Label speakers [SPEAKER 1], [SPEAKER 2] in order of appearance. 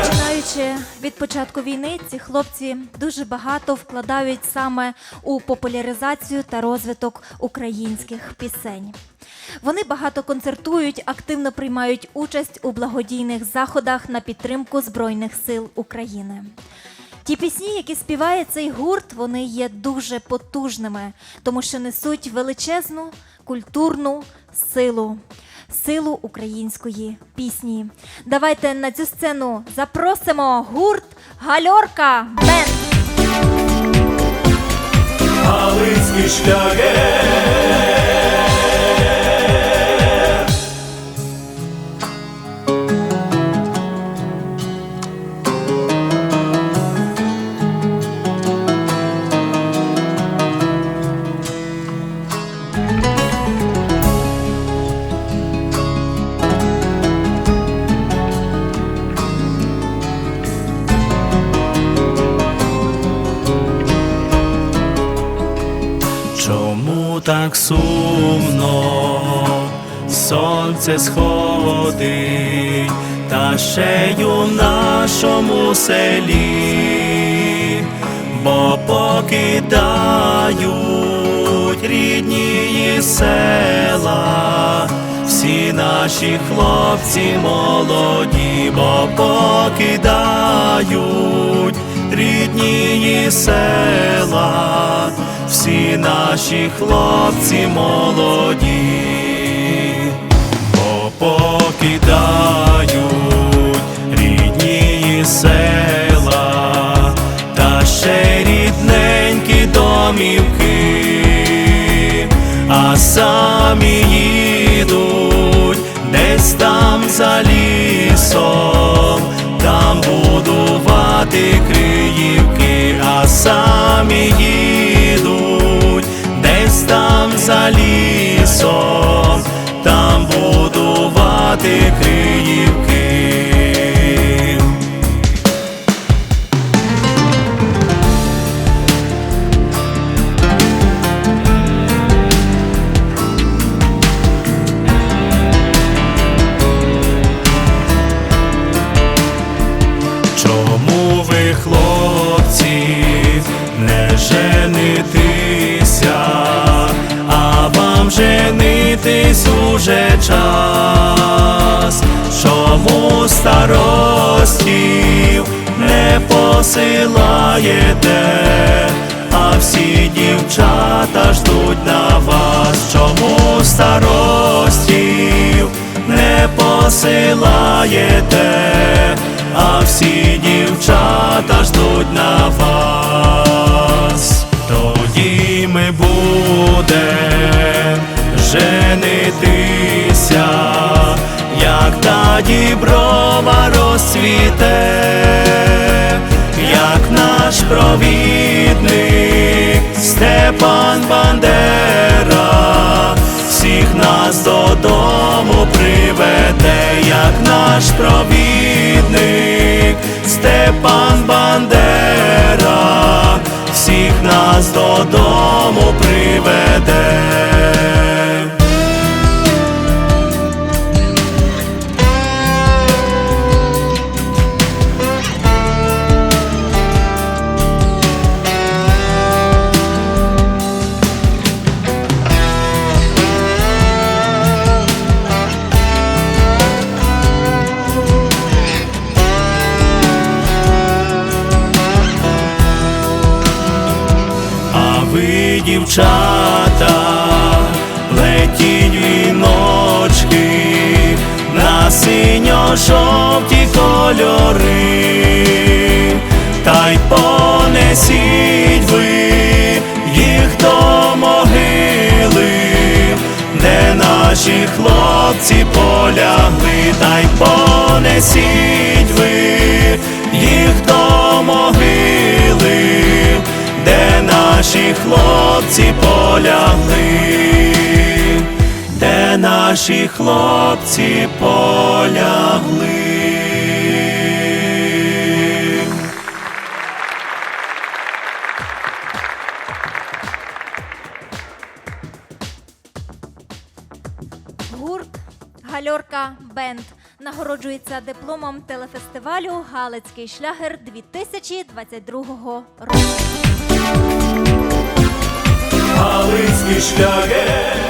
[SPEAKER 1] Починаючи від початку війни, ці хлопці дуже багато вкладають саме у популяризацію та розвиток українських пісень. Вони багато концертують, активно приймають участь у благодійних заходах на підтримку Збройних сил України. Ті пісні, які співає цей гурт, вони є дуже потужними, тому що несуть величезну культурну силу, силу української пісні. Давайте на цю сцену запросимо гурт Гальорка Бенд.
[SPEAKER 2] Галицький шлягер. Так сумно. Сонце сходить, та ще й у нашому селі, бо покидають рідні села, всі наші хлопці молоді, бо покидають рідні села, всі наші хлопці молоді, бо покидають рідні села, та ще рідненькі домівки, а самі їдуть десь там за лісом, там будувати криївки, женитися, а вам женитись уже час? Чому старостів не посилаєте, а всі дівчата ждуть на вас? Чому старостів не посилаєте? а всі як та діброва розцвіте, як наш провідник Степан Бандера, всіх нас додому приведе, як наш провідник Степан Бандера, всіх нас додому приведе. Дівчата, летіть віночки на синьо-жовті кольори, та й понесіть ви їх до могили, де наші хлопці полягли, та й понесіть ви їх до могили де наші хлопці полягли, де наші хлопці полягли.
[SPEAKER 1] Гурт Гальорка Бенд нагороджується дипломом телефестивалю Галицький шлягер 2022 року.
[SPEAKER 2] Галицький шляхет.